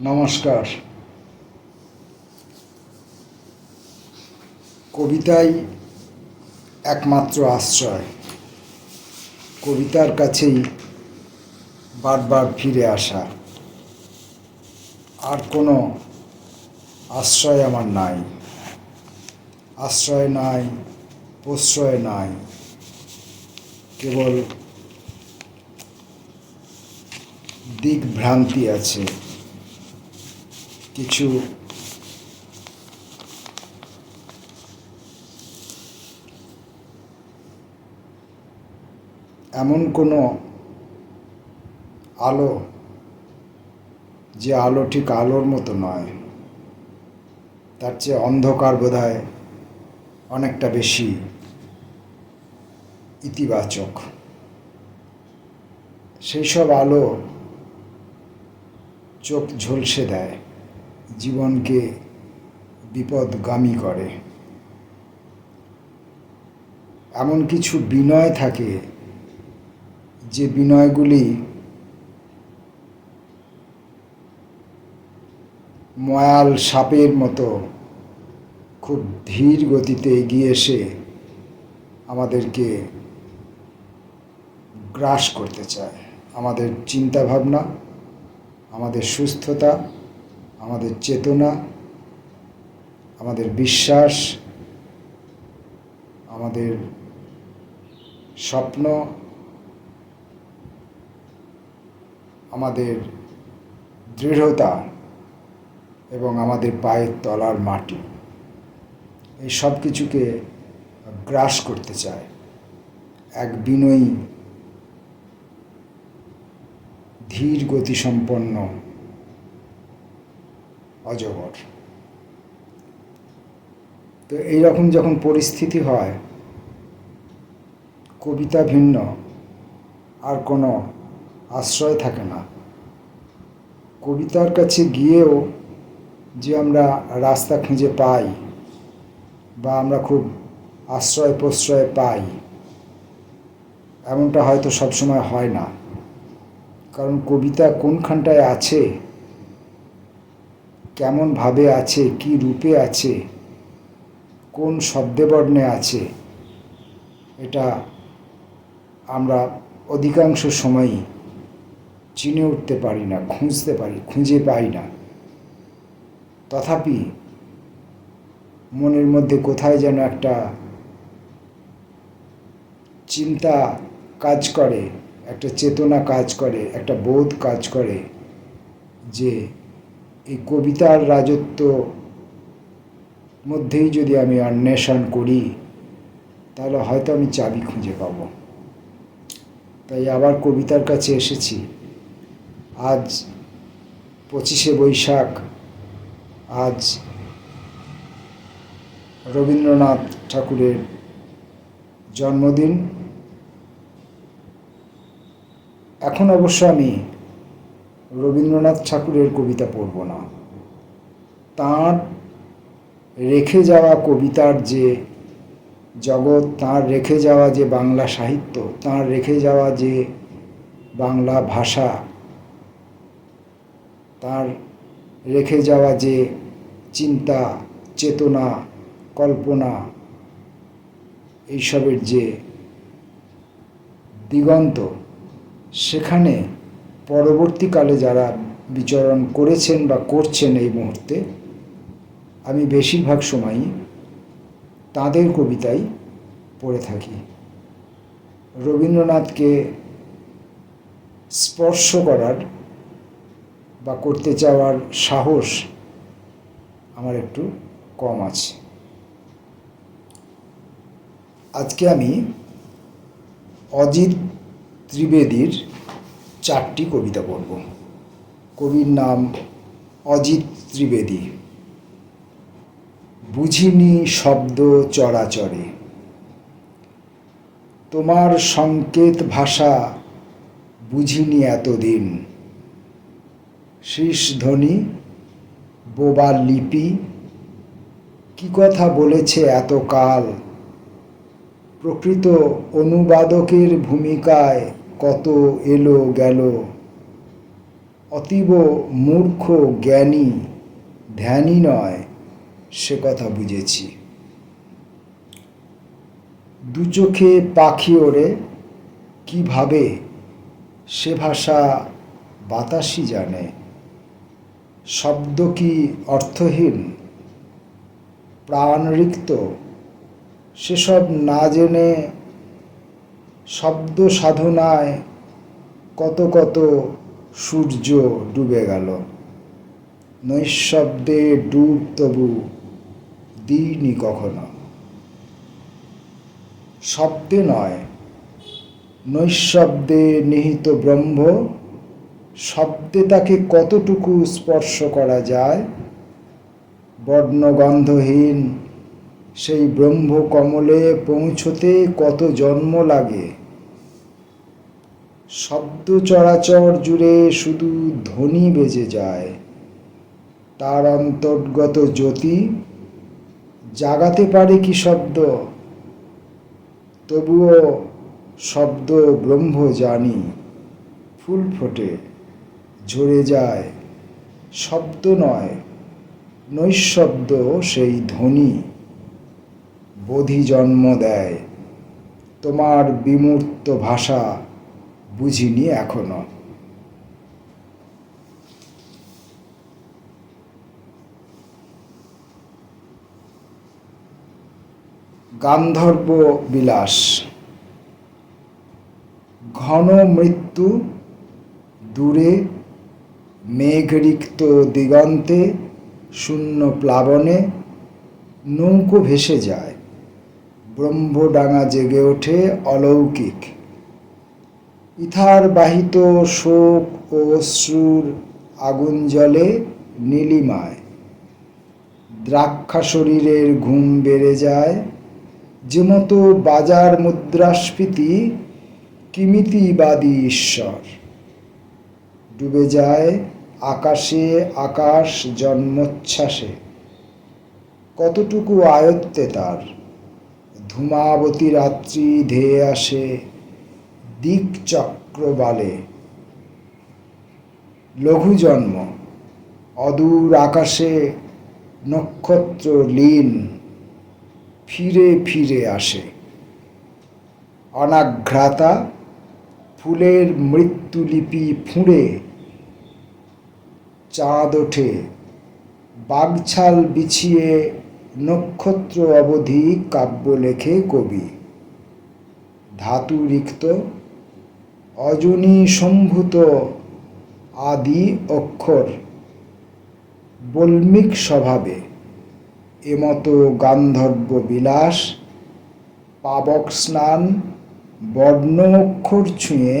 নমস্কার। কবিতাই একমাত্র আশ্রয়। কবিতার কাছেই বারবার ফিরে আসা। আর কোনো আশ্রয় আমার নাই। আশ্রয় নাই, প্রশ্রয় নাই। কেবল দিকভ্রান্তি আছে। কিছু এমন কোনো আলো যে আলো ঠিক আলোর মতো নয়, তার চেয়ে অন্ধকার বোধহয় অনেকটা বেশি ইতিবাচক। সেই সব আলো চোখ ঝলসে দেয়। জীবনকে বিপদগামী করে। এমন কিছু বিনয় থাকে যে বিনয়গুলি ময়াল সাপের মতো খুব ধীর গতিতে এগিয়ে এসে আমাদেরকে গ্রাস করতে চায়। আমাদের চিন্তাভাবনা, আমাদের সুস্থতা আমাদের চেতনা, আমাদের বিশ্বাস, আমাদের স্বপ্ন, আমাদের দৃঢ়তা এবং আমাদের পায়ের তলার মাটি এই সব কিছুকে গ্রাস করতে চায়। এক বিনয়ী, ধীর গতিসম্পন্ন অজগর। তো এইরকম যখন পরিস্থিতি হয়, কবিতা ভিন্ন, আর কোনো আশ্রয় থাকে না। কবিতার কাছে গিয়েও যে আমরা রাস্তা খুঁজে পাই, বা আমরা খুব আশ্রয় প্রশ্রয় পাই, এমনটা হয়তো সবসময় হয় না। কারণ কবিতা কোনখানটায় আছে কেমন ভাবে আছে, কি রূপে আছে, কোন শব্দবর্ণে আছে, এটা আমরা অধিকাংশ সময়ই চিনে উঠতে পারি না, খুঁজতে পারি, খুঁজে পাই না। তথাপি মনের মধ্যে কোথায় যেন একটা চিন্তা কাজ করে, একটা চেতনা কাজ করে, একটা বোধ কাজ করে যে এই কবিতার রাজত্ব মধ্যেই যদি আমি অন্বেষণ করি, তাহলে হয়তো আমি চাবি খুঁজে পাব। তাই আবার কবিতার কাছে এসেছি। আজ পঁচিশে বৈশাখ, আজ রবীন্দ্রনাথ ঠাকুরের জন্মদিন। এখন অবশ্য আমি রবীন্দ্রনাথ ঠাকুরের কবিতা পড়ব না। তাঁর রেখে যাওয়া কবিতার যে জগৎ, তাঁর রেখে যাওয়া যে বাংলা সাহিত্য, তাঁর রেখে যাওয়া যে বাংলা ভাষা, তার রেখে যাওয়া যে চিন্তা, চেতনা, কল্পনা, এইসবের যে দিগন্ত, সেখানে পরবর্তীকালে যারা বিচরণ করেছেন বা করছেন এই মুহূর্তে, আমি বেশিরভাগ সময়ই তাঁদের কবিতাই পড়ে থাকি। রবীন্দ্রনাথকে স্পর্শ করার বা করতে চাওয়ার সাহস আমার একটু কম আছে। আজকে আমি অজিত ত্রিবেদীর চারটি কবিতা পড়ব। কবির নাম অজিত ত্রিবেদী। বুঝিনি শব্দ চরাচরে। তোমার সংকেত ভাষা বুঝিনি এতদিন। শীষ ধ্বনি, বোবা লিপি, কি কথা বলেছে এতকাল? প্রকৃত অনুবাদকের ভূমিকায় কত এলো গেল। অতীব মূর্খ জ্ঞানী ধ্যানই নয়, সে কথা বুঝেছি। দু চোখে পাখি ওড়ে কীভাবে সে ভাষা বাতাসই জানে। শব্দ কি অর্থহীন? প্রাণরিক্ত? সেসব না জেনে শব্দ সাধনায় কত কত সূর্য ডুবে গেল। নৈশব্দে ডুব তবু দিইনি কখনো। শব্দে নয়, নৈশব্দে নিহিত ব্রহ্ম। শব্দে তাকে কতটুকু স্পর্শ করা যায়? বর্ণগন্ধহীন সেই ব্রহ্ম কমলে পৌঁছতে কত জন্ম লাগে? শব্দ চরাচর জুড়ে শুধু ধ্বনি বেজে যায়। তার অন্তর্গত জ্যোতি জাগাতে পারে কি শব্দ? তবুও শব্দ ব্রহ্ম জানি ফুল ফোটে, ঝরে যায়। শব্দ নয়, নৈশব্দ সেই ধ্বনি। বোধি জন্ম দেয়। তোমার বিমূর্ত ভাষা বুঝিনি এখনও। গান্ধর্ব বিলাস। ঘন মৃত্যু, দূরে মেঘরিক্ত দিগন্তে, শূন্য প্লাবনে নৌকো ভেসে যায়। ব্রহ্মডাঙা জেগে ওঠে অলৌকিক। ইথার বাহিত শোক ও অশ্রুর আগুন জলে নীলিমায়। দ্রাক্ষা শরীরের ঘুম বেড়ে যায়। যে মতো বাজার মুদ্রাস্ফীতি, কিমিতিবাদী ঈশ্বর। ডুবে যায় আকাশে আকাশ জন্মোচ্ছ্বাসে। কতটুকু আয়ত্তে তার? ধূমাবতী রাত্রি ধেয়ে আসে দিকচক্র বালে লঘু জন্ম অদূর আকাশে নক্ষত্র লীন, ফিরে ফিরে আসে। অনাঘ্রাতা, ফুলের মৃত্যুলিপি ফুঁড়ে, চাঁদ ওঠে, বাগছাল বিছিয়ে নক্ষত্র অবধি কাব্য লেখে কবি। ধাতু রিক্ত অজনী সম্ভূত আদি অক্ষর, বল্মিক স্বভাবে, এমতো গান্ধর্ব বিলাস, পাবক স্নান, বর্ণ অক্ষর ছুঁয়ে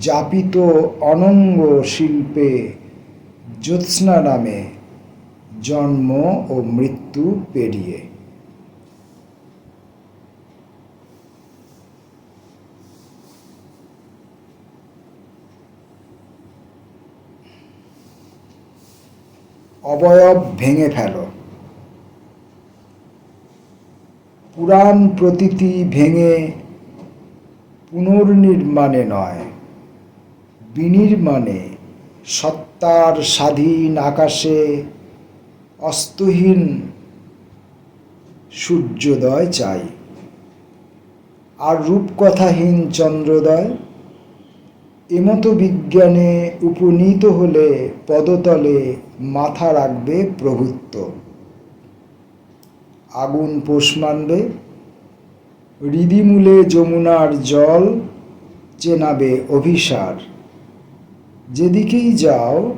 যাপিত অনঙ্গ শিল্পে জ্যোৎস্না নামে জন্ম ও মৃত্যু পেরিয়ে। অবয়ব ভেঙে ফেলো। পুরাণ প্রতীতি ভেঙে পুনর্নির্মাণে নয়, বিনির্মাণে সত্তার স্বাধীন আকাশে অস্তহীন সূর্যোদয় চাই। আর রূপকথাহীন চন্দ্রোদয়, এমতো বিজ্ঞানে উপনীত হলে পদতলে মাথা রাখবে প্রভুত্ব। আগুন পোষ মানবে, হৃদিমূলে যমুনার জল চেনাবে অভিসার। যেদিকেই যাও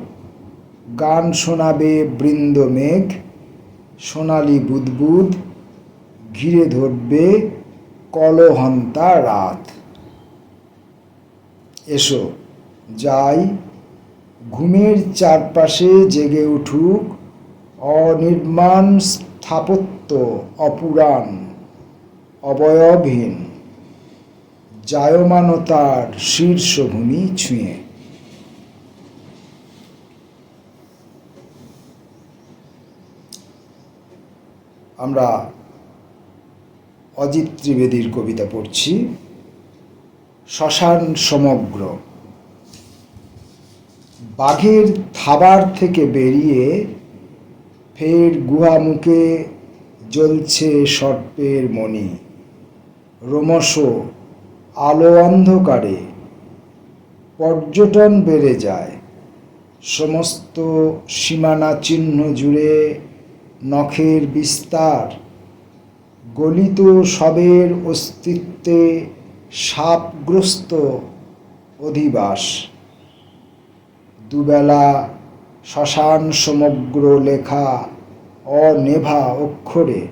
গান শোনাবে বৃন্দ মেঘ, সোনালি বুদবুদ, ঘিরে ধরবে কলহন্তা রাত। এসো, যাই, ঘুমের চারপাশে জেগে উঠুক অনির্মাণ স্থাপত্য অপুরাণ, অবয়বহীন, জায়মানতার শীর্ষভূমি ছুঁয়ে। আমরা অজিত ত্রিবেদীর কবিতা পড়ছি, শ্মশান সমগ্র। বাঘের থাবার থেকে বেরিয়ে ফের গুহা মুখে জ্বলছে সর্পের মণি। রোমশ আলো অন্ধকারে পর্যটন বেড়ে যায়। সমস্ত সীমানা চিহ্ন জুড়ে নখের বিস্তার। গলিত সবের অস্তিত্বে সাপগ্রস্ত অধিবাস। দুবেলা শ্মশান সমগ্র লেখা অনেভা অক্ষরে।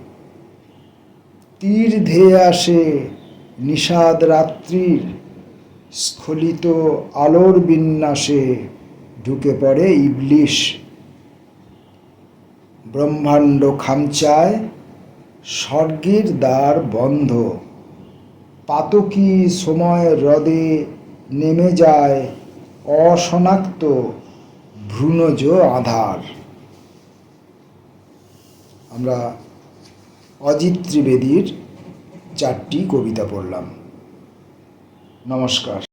তীর ধেয়ে আসে নিষাদ রাত্রির। স্খলিত আলোর বিন্যাসে ঢুকে পড়ে ইবলিশ। ব্রহ্মাণ্ড খামচায়, স্বর্গের দ্বার বন্ধ। পাতকি সময় হ্রদে নেমে যায় অশনাক্ত ভ্রূণজ আধার। আমরা অজিত ত্রিবেদীর চারটি কবিতা পড়লাম। নমস্কার।